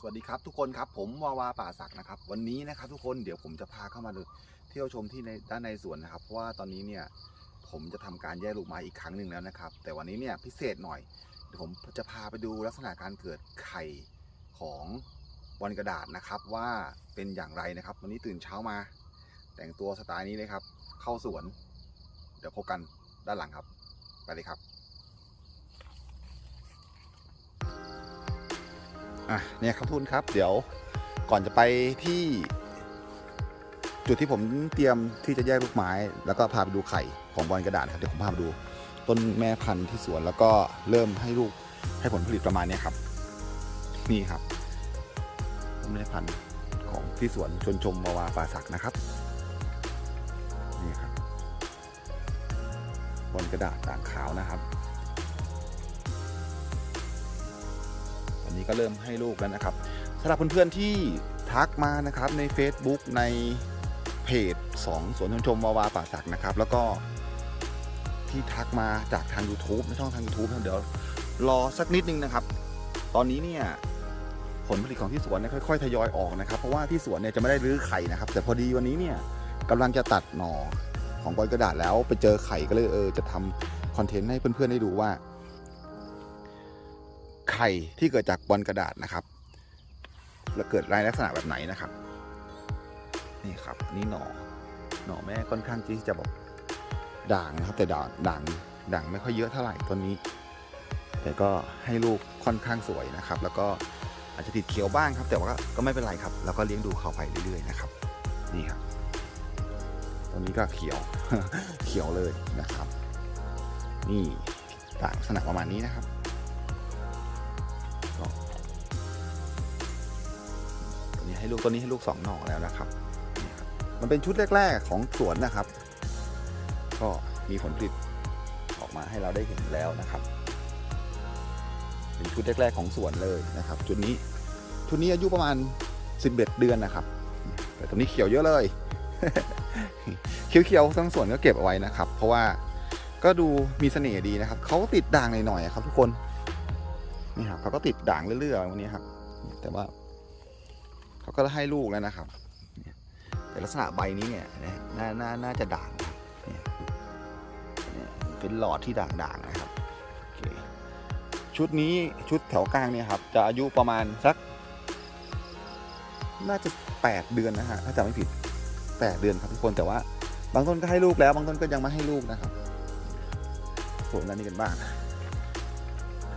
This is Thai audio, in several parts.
สวัสดีครับทุกคนครับผมวาวาป่าศักด์นะครับ วันนี้นะครับทุกคนเดี๋ยวผมจะพาเข้ามาดูเที่ยวชมที่ในด้านในสวนนะครับเพราะว่าตอนนี้เนี่ยผมจะทำการแยกลูกไม้อีกครั้งหนึ่งแล้วนะครับ แต่วันนี้เนี่ยพิเศษหน่อยเดี๋ยวผมจะพาไปดูลักษณะการเกิดไข่ของบอลกระดาษนะครับว่าเป็นอย่างไรนะครับ วันนี้ตื่นเช้ามา แต่งตัวสไตล์นี้เลยครับ เข้าสวน เดี๋ยวพบกันด้านหลังครับ ไปเลยครับ อะเนี่ยครับทุนครับ เดี๋ยวก่อนจะไปที่ จุดที่ผมเตรียมที่จะแยกลูกไม้ แล้วก็พาไปดูไข่ของบอลกระดาษครับเดี๋ยวผมพาไปดู ต้นแม่พันธุ์ที่สวนแล้วก็เริ่มให้ลูกให้ผลผลิตประมาณนี้ครับ นี่ครับต้นแม่พันธุ์ของที่สวนชนชมมาวาปาศักนะครับนี่ครับบอลกระดาษด่างขาวนะครับ วันนี้ก็เริ่มให้ลูกแล้วนะครับสำหรับเพื่อนๆที่ทักมานะครับใน Facebook ในเพจ2สวนชมชมวาวาป่าศักด์นะครับ แล้วก็ที่ทักมาจากทาง YouTube ในช่องทาง YouTube นะเดี๋ยวรอสักนิดนึงนะครับ ตอนนี้เนี่ยผลผลิตของที่สวนเนี่ยค่อยๆทยอยออกนะครับ เพราะว่าที่สวนเนี่ยจะไม่ได้รื้อไข่นะครับ แต่พอดีวันนี้เนี่ยกำลังจะตัดหน่อของบอลกระดาษแล้วไปเจอไข่ก็เลยเออจะทำคอนเทนต์ให้เพื่อนๆได้ดูว่า ไข่ที่เกิดจากบอลกระดาษนะครับแล้วเกิดลายลักษณะแบบไหนนะครับ นี่ครับอันนี่หน่อหน่อแม่ค่อนข้างที่จะแบบด่างนะครับแต่ด่างด่างด่างไม่ค่อยเยอะเท่าไหร่ต้นนี้ แต่ก็ให้ลูกค่อนข้างสวยนะครับ แล้วก็อาจจะติดเขียวบ้างครับ แต่ว่าก็ไม่เป็นไรครับ แล้วก็เลี้ยงดูเขาไปเรื่อยๆนะครับ นี่ครับตอนนี้ก็เขียวเขียวเลยนะครับ นี่ด่างลักษณะประมาณนี้นะครับ ให้ลูกตัวนี้ให้ลูกสองหน่อแล้วนะครับ มันเป็นชุดแรก ๆ ของสวนนะครับ ก็มีผลผลิตออกมาให้เราได้เห็นแล้วนะครับ เป็นชุดแรก ๆ ของสวนเลยนะครับ ชุดนี้ชุดนี้อายุประมาณ 11 เดือนนะครับ แต่ตัวนี้เขียวเยอะเลยเขียวๆทั้งสวนก็เก็บเอาไว้นะครับ เพราะว่าก็ดูมีเสน่ห์ดีนะครับเขาติดด่างหน่อยๆครับ ทุกคนนี่ครับเขาก็ติดด่างเรื่อยๆวันนี้ครับ แต่ว่า เขาก็ให้ลูกแล้วนะครับแต่ลักษณะใบนี้เนี่ยนะน่าน่าน่าจะด่างเเป็นหลอดที่ด่างๆนะครับ ชุดนี้ชุดแถวกลางเนี่ยครับ จะอายุประมาณสัก น่าจะ 8 เดือนนะฮะถ้าจำไม่ผิด 8 เดือนครับทุกคนแต่ว่า บางต้นก็ให้ลูกแล้ว บางต้นก็ยังไม่ให้ลูกนะครับส่วนอันนี้กันบ้าง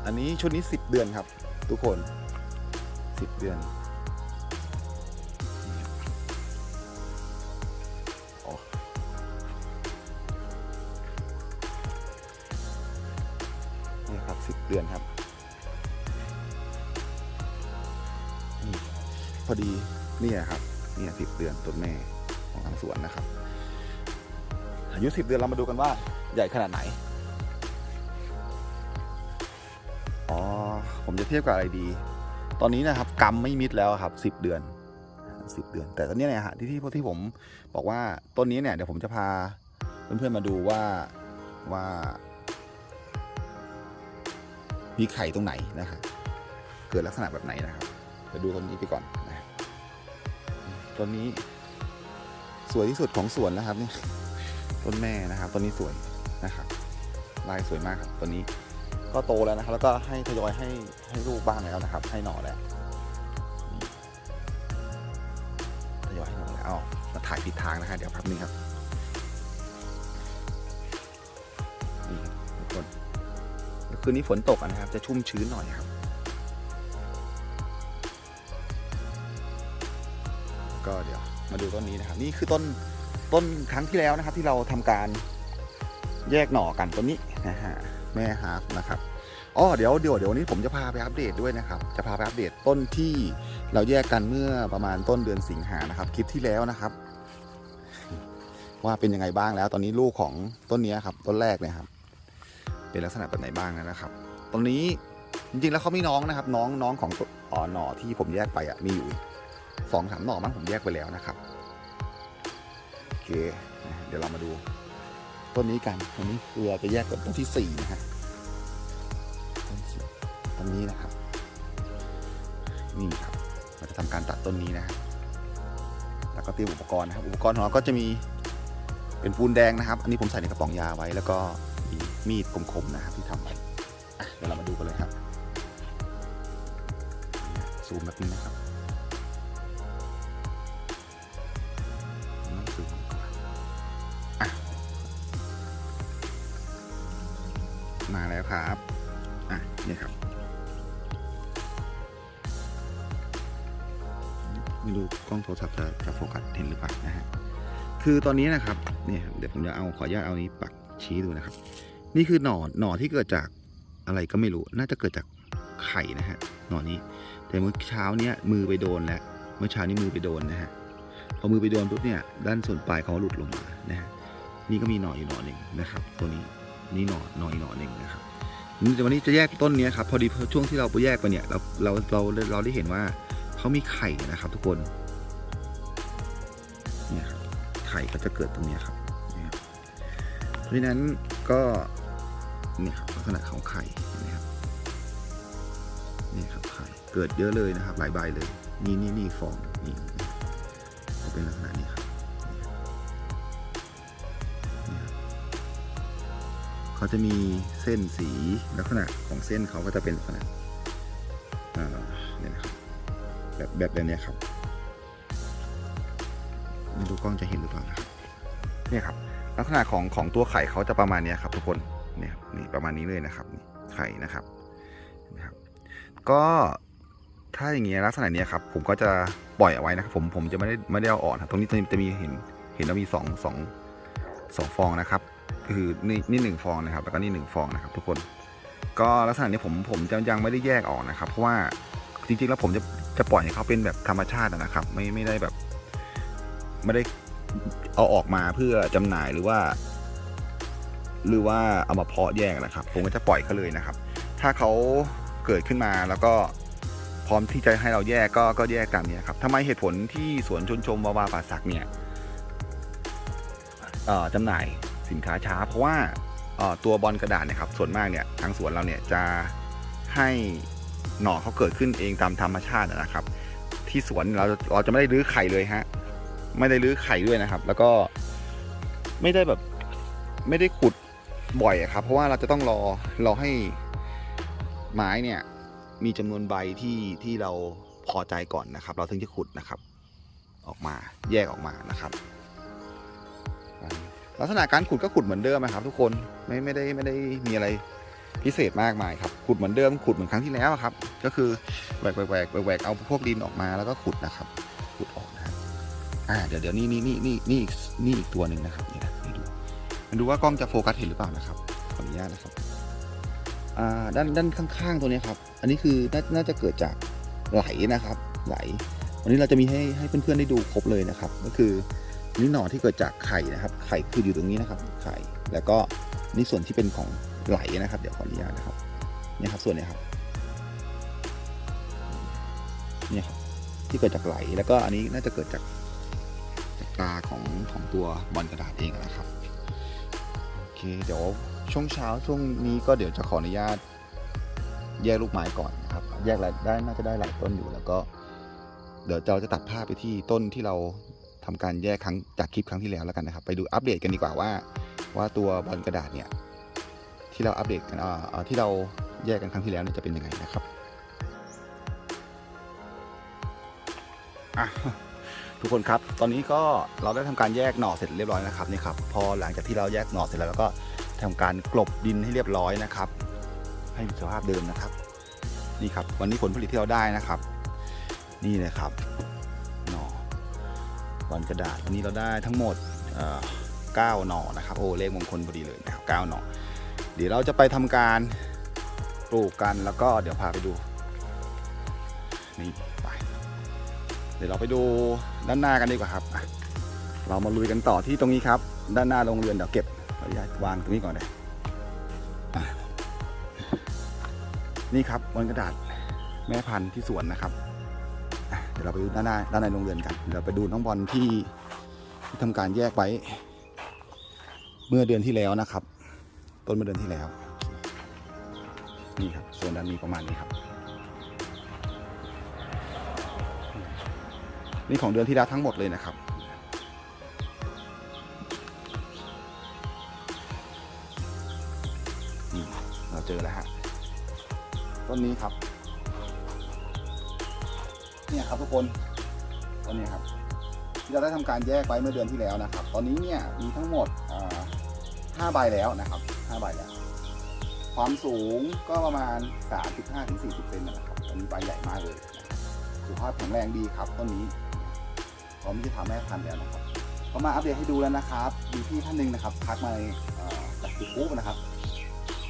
อันนี้ชุดนี้ 10 เดือนครับ ทุกคน 10 เดือน เดือนครับนี่พอดีเนี่ยครับเนี่ยสิบเดือนต้นแม่ของทางสวนนะครับอายุสิบเดือนเรามาดูกันว่าใหญ่ขนาดไหนอ๋อผมจะเทียบกับอะไรดี ตอนนี้นะครับกำไม่มิดแล้วครับสิบเดือนสิบเดือน แต่ตอนนี้เนี่ยฮะที่ที่ที่ผมบอกว่าต้นนี้เนี่ยเดี๋ยวผมจะพาเพื่อนๆมาดูว่าว่า มีไข่ตรงไหนนะครับเกิดลักษณะแบบไหนนะครับเดี๋ยวดูต้นนี้ไปก่อนนะต้นนี้ สวยที่สุดของสวนแล้วครับนี่ต้นแม่นะครับต้นนี้สวยนะครับ ลายสวยมากครับต้นนี้ก็โตแล้วนะครับ แล้วก็ให้ทยอยให้ให้ลูกบ้างแล้วนะครับ ให้หน่อแล้วทยอยให้หน่อยเอามาถ่ายผิดทางนะฮะเดี๋ยวแป๊บนึงครับ คืนนี้ฝนตกนะครับ จะชุ่มชื้นหน่อยครับ ก็เดี๋ยวมาดูต้นนี้นะครับ นี่คือต้นต้นครั้งที่แล้วนะครับ ที่เราทำการแยกหน่อกันต้นนี้นะฮะแม่ฮาร์ฟนะครับอ๋อเดี๋ยวเดี๋ยวเดี๋ยวนนี้ผมจะพาไปอัปเดตด้วยนะครับ จะพาไปอัปเดตต้นที่เราแยกกันเมื่อประมาณต้นเดือนสิงหานะครับ คลิปที่แล้วนะครับ ว่าเป็นยังไงบ้างแล้ว ตอนนี้ลูกของต้นนี้ครับ ต้นแรกเนี่ยครับ เป็นลักษณะแบบไหนบ้างนะครับ ตรงนี้จริงๆแล้วเขามีน้องนะครับ น้องน้องของอ๋อหน่อที่ผมแยกไปอะมีอยู่สองสามหน่อมั้งผมแยกไปแล้วนะครับโอเคเดี๋ยวเรามาดูต้นนี้กันต้นนี้คือเราจะแยกกับต้นที่สี่นะฮะต้นที่ต้นนี้นะครับ นี่ครับเราจะทำการตัดต้นนี้นะครับแล้วก็เตรียมอุปกรณ์นะครับ อุปกรณ์ของเราก็จะมีเป็นปูนแดงนะครับ อันนี้ผมใส่ในกระป๋องยาไว้แล้วก็ มีดคมๆนะครับที่ทำไว้อะเดี๋ยวเรามาดูกันเลยครับซูมแบบนี้นะครับมอะมาแล้วครับอะเนี่ยครับไม่รู้กล้องโทรศัพท์จะจะโฟกัสเห็นหรือเปล่านะฮะคือตอนนี้นะครับเนี่ยเดี๋ยวผมจะเอาขออนุญาตเอานี้ปักชี้ดูนะครับ นี่คือหน่อหน่อที่เกิดจากอะไรก็ไม่รู้ น่าจะเกิดจากไข่นะฮะ หนอนนี้ แต่เมื่อเช้าเนี้ยมือไปโดนแล้ว เมื่อเช้านี้มือไปโดนนะฮะ พอมือไปโดนปุ๊บเนี่ย ด้านส่วนปลายเขาหลุดลงมานะฮะ นี่ก็มีหน่ออยู่หน่อหนึ่งนะครับ ตัวนี้ นี่หน่อหน่ออีกหน่อหนึ่งนะครับนี่วันนี้จะแยกต้นเนี้ยครับ พอดีช่วงที่เราไปแยกไปเนี่ย เรา เรา เรา เราได้เห็นว่าเขามีไข่นะครับ ทุกคน เนี่ยครับ ไข่ก็จะเกิดตรงเนี้ยครับเนี่ยครับ เพราะฉะนั้นก็ เนี่ยครับลักษณะของไข่เห็นะครับนี่ครับไข่เกิดเยอะเลยนะครับ หลายใบเลย นี่นี่นี่ฟองนี่ก็เป็นลักษณะนี้ครับเขาจะมีเส้นสีลักษณะของเส้นเขาก็จะเป็นลักษณะอ่าเนี่ยนะครับแบบแบบแบบนี้ครับไม่รู้กล้องจะเห็นหรือเปล่านะครับเนี่ยครับลักษณะของของตัวไข่เขาจะประมาณนี้ครับทุกคน เนี่ยนี่ประมาณนี้เลยนะครับไข่นะครับนะครับ ก็ถ้าอย่างเงี้ยลักษณะเนี้ยครับ ผมก็จะปล่อยเอาไว้นะครับผมผมจะไม่ได้ไม่ได้เอาออกนะตรงนี้จะจะมีเห็นเห็นว่ามีสองสองสองฟองนะครับ คือนี่นี่หนึ่งฟองนะครับ แล้วก็นี่หนึ่งฟองนะครับ ทุกคนก็ลักษณะนี้ผมผมจะยังไม่ได้แยกออกนะครับ เพราะว่าจริงๆแล้วผมจะจะปล่อยให้เขาเป็นแบบธรรมชาตินะครับ ไม่ไม่ได้แบบ ไม่ได้เอาออกมาเพื่อจำหน่ายหรือว่า หรือว่าเอามาเพาะแยกนะครับ ผมก็จะปล่อยเขาเลยนะครับ ถ้าเขาเกิดขึ้นมาแล้วก็พร้อมที่จะให้เราแยกก็ก็แยกตามนี้ครับทำไมเหตุผลที่สวนชนชมวาวาป่าสักเนี่ยจำหน่ายสินค้าช้า เพราะว่าตัวบอลกระดาษเนะครับ ส่วนมากเนี่ยทางสวนเราเนี่ยจะให้หน่อเขาเกิดขึ้นเองตามธรรมชาตินะครับ ที่สวนเราเราจะไม่ได้รื้อไข่เลยฮะไม่ได้รื้อไข่ด้วยนะครับ แล้วก็ไม่ได้แบบไม่ได้ขุด บ่อยครับ เพราะว่าเราจะต้องรอรอให้ไม้เนี่ยมีจำนวนใบที่ที่เราพอใจก่อนนะครับ เราถึงจะขุดนะครับ ออกมาแยกออกมานะครับลักษณะการขุดก็ขุดเหมือนเดิมนะครับ ทุกคนไม่ไม่ได้ไม่ได้มีอะไรพิเศษมากมายครับขุดเหมือนเดิมขุดเหมือนครั้งที่แล้วครับ ก็คือแหวกแหวกแหวกแหวกเอาพวกดินออกมาแล้วก็ขุดนะครับ ขุดออกนะอ่าเดี๋ยวเดี๋ยวนี่นี่นี่นี่นี่อีกนี่อีกตัวหนึ่งนะครับ มาดูว่ากล้องจะโฟกัสเห็นหรือเปล่านะครับ ขออนุญาตนะครับอ่าด้านด้านข้างๆตัวนี้ครับ อันนี้คือน่าน่าจะเกิดจากไหลนะครับ ไหล วันนี้เราจะมีให้ให้เพื่อนๆได้ดูครบเลยนะครับ ก็คือนี่หน่อที่เกิดจากไข่นะครับ ไข่คืออยู่ตรงนี้นะครับ ไข่ แล้วก็นี่ส่วนที่เป็นของไหลนะครับ เดี๋ยวขออนุญาตนะครับ นี่ครับส่วนนี้ครับ นี่ครับที่เกิดจากไหล แล้วก็อันนี้น่าจะเกิดจากจากตาของของตัวบอลกระดาษเองนะครับ เคเดี๋ยวช่วงเช้าช่วงนี้ก็เดี๋ยวจะขออนุญาต แยกลูกไม้ก่อนนะครับ แยกแล้วได้น่าจะได้หลายต้นอยู่แล้วก็ เดี๋ยวเราจะตัดภาพไปที่ต้นที่เราทำการแยกครั้งจากคลิปครั้งที่แล้วแล้วกันนะครับ ไปดูอัปเดตกันดีกว่าว่า ว่าตัวบอลกระดาษเนี่ยที่เราอัปเดตกันอ่าอ่าที่เราแยกกันครั้งที่แล้วเนี่ยจะเป็นยังไงนะครับอะ ทุกคนครับ ตอนนี้ก็เราได้ทำการแยกหน่อเสร็จเรียบร้อยนะครับนี่ครับ พอหลังจากที่เราแยกหน่อเสร็จแล้วเราก็ทำการกลบดินให้เรียบร้อยนะครับ ให้มีสภาพเดิมนะครับ นี่ครับ วันนี้ผลผลิตที่เราได้นะครับ นี่เลยครับหน่อบอลกระดาษวันนี้เราได้ทั้งหมดเอ่อ9หน่อนะครับ โอ้เลขมงคลพอดีเลยนะครับ9หน่อเดี๋ยวเราจะไปทำการปลูกกันแล้วก็เดี๋ยวพาไปดูนี่ไป ดี๋ยวเราไปดูด้านหน้ากันดีกว่าครับ เรามาลุยกันต่อที่ตรงนี้ครับ ด้านหน้าโรงเรือนเดี๋ยวเก็บขออนุญาตวางตรงนี้ก่อนเลยนี่ครับบนกระดาษแม่พันธุ์ที่สวนนะครับเดี๋ยวเราไปดูด้านหน้าด้านในโรงเรือนกันเดี๋ยวไปดูน้องบอลที่ที่ทำการแยกไว้ เมื่อเดือนที่แล้วนะครับ ต้นเมื่อเดือนที่แล้ว นี่ครับส่วนด้านนี้ประมาณนี้ครับ นี่ของเดือนที่แล้วทั้งหมดเลยนะครับ เราเจอแล้วฮะ ต้นนี้ครับ เนี่ยครับทุกคน ต้นนี้ครับที่เราได้ทำการแยกไว้เมื่อเดือนที่แล้วนะครับ ตอนนี้เนี่ยมีทั้งหมดห้าใบแล้วนะครับห้าใบแล้ว ความสูงก็ประมาณ 35-40เซนนั่นแหละครับ ตอนนี้ใบใหญ่มากเลยครับสุขภาพแข็งแรงดีครับต้นนี้ พร้อมที่จะทำแม่พันธุ์แล้วนะครับก็มาอัปเดตให้ดูแล้วนะครับมีพี่ท่านหนึ่งนะครับทักมาในจากยูทูบนะครับ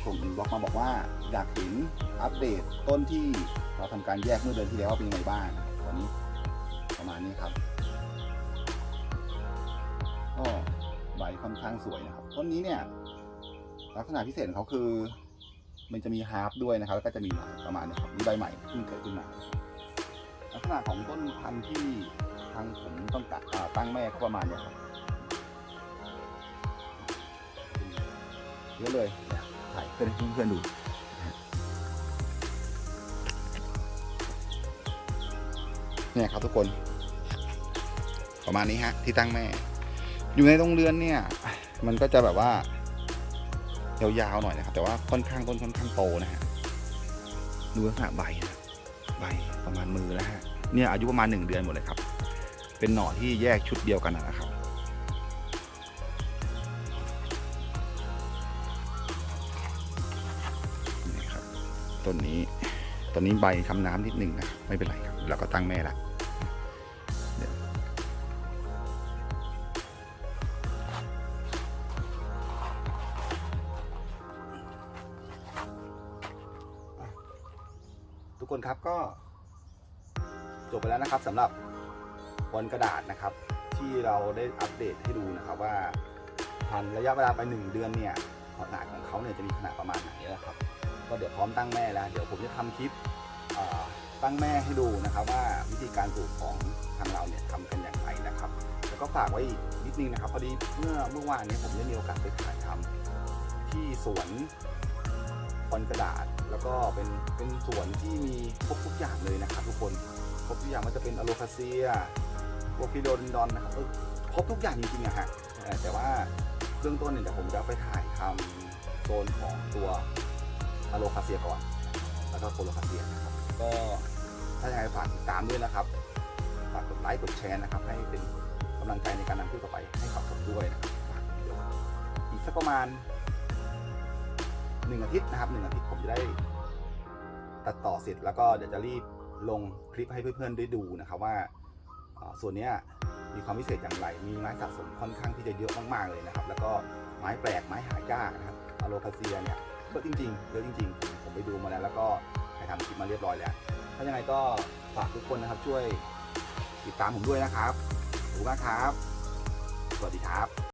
ส่งอินบ็อกมาบอกว่าอยากเห็นอัปเดตต้นที่เราทำการแยกเมื่อเดือนที่แล้วว่าเป็นยังไงบ้างนะครับตอนนี้ประมาณนี้ครับก็ใบค่อนข้างสวยนะครับต้นนี้เนี่ยลักษณะพิเศษของเขาคือ มันจะมีฮาร์ปด้วยนะครับ แล้วก็จะมีหลายประมาณนี้ครับมีใบใหม่เพิ่งเกิดขึ้นมาลักษณะของต้นพันธุ์ที่ ทางผมต้องตั้งแม่ก็ประมาณเนี้ยครับเยอะเลยถ่ายเพื่อนเพื่อนดูเนี่ยครับทุกคน ประมาณนี้ฮะ ที่ตั้งแม่ อยู่ในโรงเรือนเนี่ย มันก็จะแบบว่ายาวๆหน่อยนะครับ แต่ว่าค่อนข้างต้นค่อนข้างโตนะฮะดูลักษณะใบนะใบประมาณมือแล้วฮะเนี่ยอายุประมาณหนึ่งเดือนหมดเลยครับ เป็นหน่อที่แยกชุดเดียวกันนะครับ นี่ครับ ต้นนี้ต้นนี้ใบคำน้ำนิดหนึ่งนะ ไม่เป็นไรครับเราก็ตั้งแม่ละทุกคนครับก็จบไปแล้วนะครับสำหรับ บอลกระดาษนะครับ ที่เราได้อัปเดตให้ดูนะครับว่าพันระยะเวลาไปหนึ่งเดือนเนี่ยขนาดของเขาเนี่ยจะมีขนาดประมาณไหนนะครับ ก็เดี๋ยวพร้อมตั้งแม่แล้ว เดี๋ยวผมจะทำคลิปตั้งแม่ให้ดูนะครับว่าวิธีการปลูกของทางเราเนี่ยทำกันอย่างไรนะครับ แล้วก็ฝากไว้นิดนึงนะครับพอดีเมื่อเมื่อวานนี้ผมได้มีโอกาสไปถ่ายทำที่สวนบอลกระดาษ แล้วก็เป็นเป็นสวนที่มีครบทุกอย่างเลยนะครับ ทุกคนครบทุกอย่างมันจะเป็นอะโลคาเซีย วกพิโดนดอนนะครับครบทุกอย่างจริงๆอะฮะแต่ว่าเบื้องต้นเนี่ยเดี๋ยวผมจะไปถ่ายทำโซนของตัวอะโลคาเซียก่อน แล้วก็โคโลคาเซียนะครับ ก็ถ้าอย่างไรฝากติดตามด้วยนะครับ ฝากกดไลค์กดแชร์นะครับ ให้เป็นกำลังใจในการนำคลิปต่อไปให้กับผมด้วยนะครับอีกสักประมาณหนึ่งอาทิตย์นะครับหนึ่งอาทิตย์ผมจะได้ตัดต่อเสร็จแล้วก็เดี๋ยวจะรีบลงคลิปให้เพื่อนๆได้ดูนะครับว่า ส่วนนี้มีความพิเศษอย่างไร มีไม้สะสมค่อนข้างที่จะเยอะมากๆเลยนะครับ แล้วก็ไม้แปลกไม้หายากนะครับอะโลคาเซียเนี่ยเยอะจริงๆเยอะจริงๆ ผมไปดูมาแล้ว แล้วก็ไปทำคลิปมาเรียบร้อยแล้วถ้ายังไงก็ฝากทุกคนนะครับช่วยติดตามผมด้วยนะครับขอบคุณมากครับ สวัสดีครับ